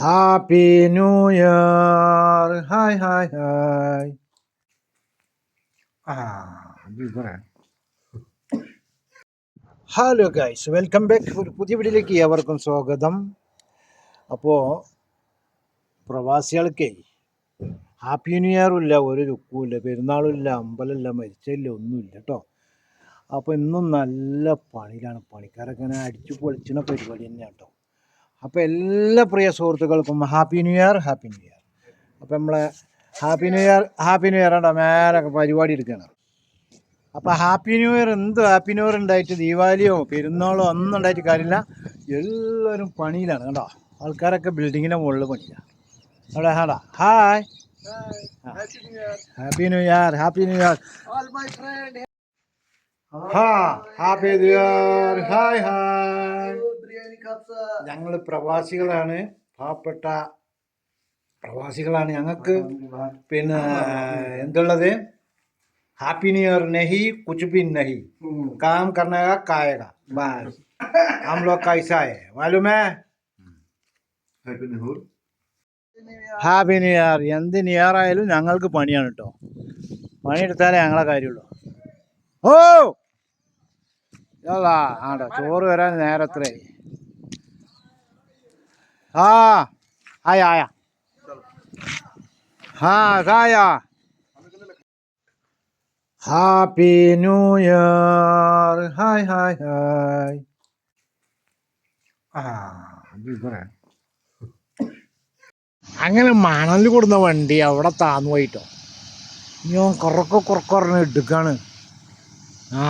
Happy new year hi hi hi ആ hello guys welcome back ഒരു പുതിയ വീഡിയോയിലേക്ക് ഏവർക്കും സ്വാഗതം. അപ്പോൾ പ്രവാസികൾക്കേ ഹാപ്പി ന്യൂ ഇയറും ഇല്ല ഒരു ലുക്കും ഇല്ല പെരുന്നാളും ഇല്ല അമ്പലമില്ല മരിച്ചില്ല ഒന്നുമില്ല കേട്ടോ. അപ്പോൾ ഇന്നും നല്ല പണിയിലാണ്. പണിക്കാരൊക്കെ അങ്ങനെ അടിച്ചു പൊളിച്ചിന പരിപാടി തന്നെയാണ് കേട്ടോ. അപ്പോൾ എല്ലാ പ്രിയ സുഹൃത്തുക്കൾക്കും happy new year happy new year. അപ്പോൾ നമ്മളെ happy new year happy new year ഉണ്ടോ മേലൊക്കെ പരിപാടി എടുക്കുകയാണ് അപ്പോൾ ഹാപ്പി ന്യൂ ഇയർ എന്ത് ഹാപ്പി ന്യൂ ഇയർ ഉണ്ടായിട്ട് ദീപാവലിയോ പെരുന്നാളോ ഒന്നും ഉണ്ടായിട്ട് കാര്യമില്ല. എല്ലാവരും പണിയിലാണ് കേട്ടോ ആൾക്കാരൊക്കെ ബിൽഡിങ്ങിന്റെ മുകളിൽ പണിയാണ് അവിടെ ഹാടാ hi happy new year happy new year ഹാ happy new year hi hi ഞങ്ങൾ പ്രവാസികളാണ് പാവപ്പെട്ട പ്രവാസികളാണ് ഞങ്ങൾക്ക് പിന്നെ എന്തുള്ളത് ഹാപ്പി ന്യൂ इयर नहीं कुछ भी नहीं काम करने का खाएगा बस हम लोग का ऐसा है मालूम है ഹാപ്പി ന്യൂ ഇയർ എന്ത് ന്യൂ ഇയർ ആയാലും ഞങ്ങൾക്ക് പണിയാണ് കേട്ടോ പണിയെടുത്താലേ ഞങ്ങളെ കാര്യമുള്ളൂ ഓ യാ ആണ്ടോ ചോറ് വരാൻ നേരത്രേ ആ आया आया। हाँ गाया। Happy new year hi hi hi അങ്ങനെ മണൽ കൊടുന്ന വണ്ടി അവിടെ താന്നു പോയിട്ടോ. ഞാൻ കുറക്കോ കുറക്കറിഞ്ഞ് എടുക്കാണ്. ആ.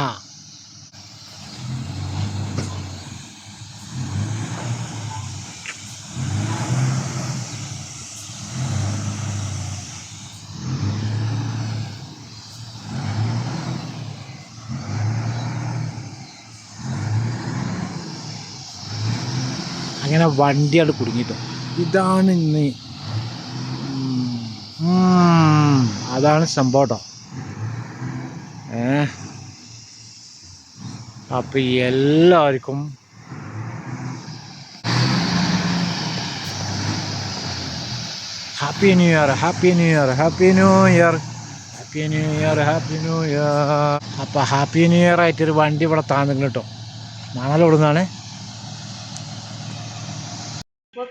അങ്ങനെ വണ്ടിയാണ് കുടുങ്ങിട്ടോ. ഇതാണ് ഇന്ന്. അതാണ് സംഭവം ഏ? അപ്പം എല്ലാവർക്കും happy new year happy new year happy new year. Happy new year happy new year. അപ്പം ഹാപ്പി ന്യൂ ഇയർ ആയിട്ടൊരു വണ്ടി ഇവിടെ താന്നിട്ടുണ്ട് കേട്ടോ മണൽ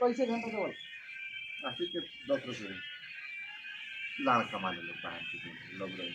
पैसे घंटा जवळ असे ते दस रुपये लाल कमालेलं बाहेरचे लग्न